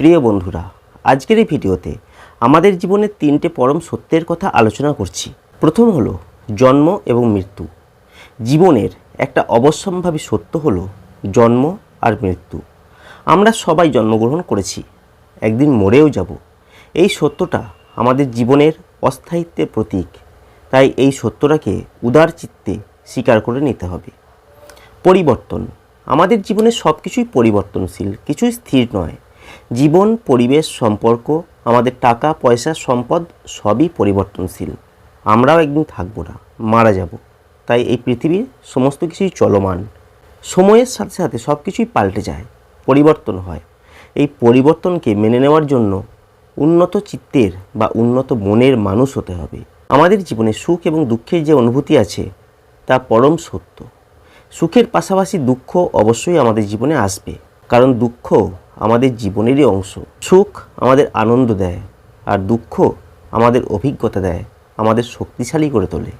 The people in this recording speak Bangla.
প্রিয় বন্ধুরা, আজকের এই ভিডিওতে আমাদের জীবনের তিনটে পরম সত্যের কথা আলোচনা করছি। প্রথম হলো জন্ম এবং মৃত্যু। জীবনের একটা অবশ্যম্ভাবী সত্য হলো জন্ম আর মৃত্যু। আমরা সবাই জন্মগ্রহণ করেছি, একদিন মরেও যাব। এই সত্যটা আমাদের জীবনের অস্থায়িত্বের প্রতীক। তাই এই সত্যটাকে উদার চিত্তে স্বীকার করে নিতে হবে। পরিবর্তন। আমাদের জীবনে সব কিছুই পরিবর্তনশীল, কিছুই স্থির নয়। জীবন, পরিবেশ, সম্পর্ক, আমাদের টাকা, পয়সা, সম্পদ সবই পরিবর্তনশীল। আমরাও একদিন থাকব না, মারা যাব। তাই এই পৃথিবীর সমস্ত কিছুই চলমান। সময়ের সাথে সাথে সব কিছুই পাল্টে যায়, পরিবর্তন হয়। এই পরিবর্তনকে মেনে নেওয়ার জন্য উন্নত চিত্তের বা উন্নত মনের মানুষ হতে হবে। আমাদের জীবনে সুখ এবং দুঃখের যে অনুভূতি আছে, তা পরম সত্য। সুখের পাশাপাশি দুঃখ অবশ্যই আমাদের জীবনে আসবে। কারণ দুঃখ আমাদের জীবনেরই অংশ। সুখ আমাদের আনন্দ দেয় আর দুঃখ আমাদের অভিজ্ঞতা দেয়, আমাদের শক্তিশালী করে তোলে।